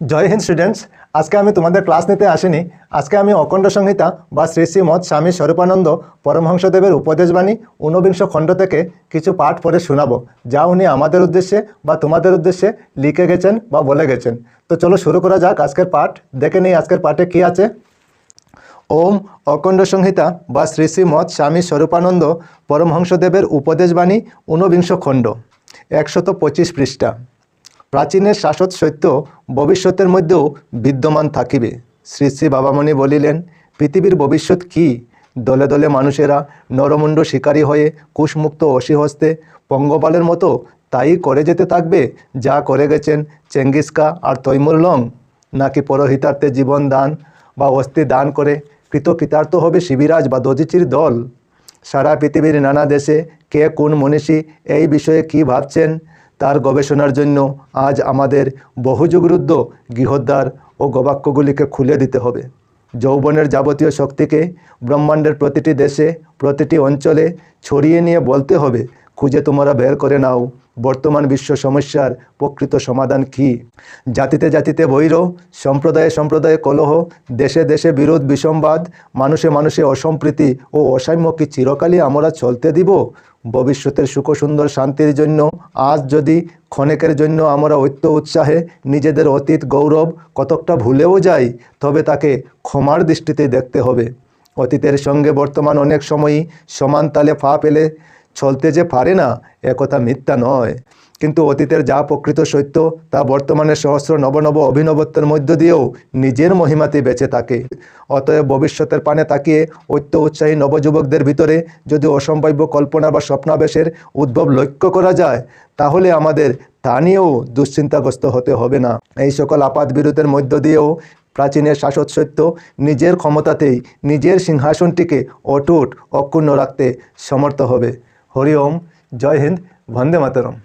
জয় Hind students আজকে আমি তোমাদের ক্লাস নিতে আসিনি। আজকে আমি অখণ্ড সংহিতা বা শ্রী শ্রী মৎ স্বামী স্বরূপানন্দ পরমহংসদেবের উপদেশবাণী ঊনবিংশ খণ্ড থেকে কিছু পাঠ পড়ে শোনাবো, যা উনি আমাদের উদ্দেশ্যে বা তোমাদের উদ্দেশ্যে লিখে গেছেন বা বলে গেছেন। তো চলো শুরু করা যাক আজকের পাঠ। দেখে নিই আজকের পাঠে কী আছে। ওম অখণ্ড সংহিতা বা শ্রী শ্রী মৎ স্বামী স্বরূপানন্দ পরমহংসদেবের উপদেশবাণী ঊনবিংশ খণ্ড, একশত পঁচিশ পৃষ্ঠা। প্রাচীনের শাশ্বত সত্য ভবিষ্যতের মধ্যেও বিদ্যমান থাকিবে। শ্রী শ্রী বাবামণি বলিলেন, পৃথিবীর ভবিষ্যৎ কি? দলে দলে মানুষেরা নরমুণ্ড শিকারী হয়ে কুশমুক্ত অসিহস্তে পঙ্গপালের মতো তাই করে যেতে থাকবে যা করে গেছেন চেঙ্গিসকা আর তৈমুল্লং নাকি পরহিতার্থে জীবন দান বা অস্থি দান করে কৃতকৃতার্থ হবে শিবিরাজ বা দজিচির দল? সারা পৃথিবীর নানা দেশে কে কোন মনীষী এই বিষয়ে কি ভাবছেন? তার গবেষণার জন্য আজ আমাদের বহুযুগরুদ্ধ গৃহদ্বার ও গবাক্যগুলিকে খুলে দিতে হবে। যৌবনের যাবতীয় শক্তিকে ব্রহ্মাণ্ডের প্রতিটি দেশে, প্রতিটি অঞ্চলে ছড়িয়ে নিয়ে বলতে হবে খুঁজে তোমরা বের করে নাও। বর্তমান বিশ্ব সমস্যার প্রকৃত সমাধান কি? জাতিতে জাতিতে বৈর, সম্প্রদায়ে সম্প্রদায়ে কলহ, দেশে দেশে বিরোধ বিষমবাদ মানুষে মানুষে অসম্প্রীতি ও অসাম্য কি চিরকালই আমরা চলতে দিব। ভবিষ্যতের সুখসুন্দর শান্তির জন্য, আজ যদি ক্ষণেকের জন্য আমরা ঐক্য উৎসাহে নিজেদের অতীত গৌরব কতকটা ভুলেও যাই, তবে তাকে ক্ষমার দৃষ্টিতে দেখতে হবে। অতীতের সঙ্গে বর্তমান অনেক সময়ই সমান তালে ফা পেলে চলতে যে পারে না একথা মিথ্যা নয়। কিন্তু অতীতের যা প্রকৃত সত্য, তা বর্তমানে সহস্র নবনব অভিনবত্বের মধ্য দিয়েও নিজের মহিমাতে বেঁচে থাকে। অতএব ভবিষ্যতের পানে তাকিয়ে ঐক্য উৎসাহী নবযুবকদের ভিতরে যদি অসম্ভাব্য কল্পনা বা স্বপ্নাবেশের উদ্ভব লক্ষ্য করা যায়, তাহলে আমাদের তা নিয়েও দুশ্চিন্তাগ্রস্ত হতে হবে না। এই সকল আপাত বিরোধের মধ্য দিয়েও প্রাচীনের শাসক সত্য নিজের ক্ষমতাতেই নিজের সিংহাসনটিকে অটুট, অক্ষুণ্ণ রাখতে সমর্থ হবে। হরি ওম জয় হিন্দ বন্দে মাতরম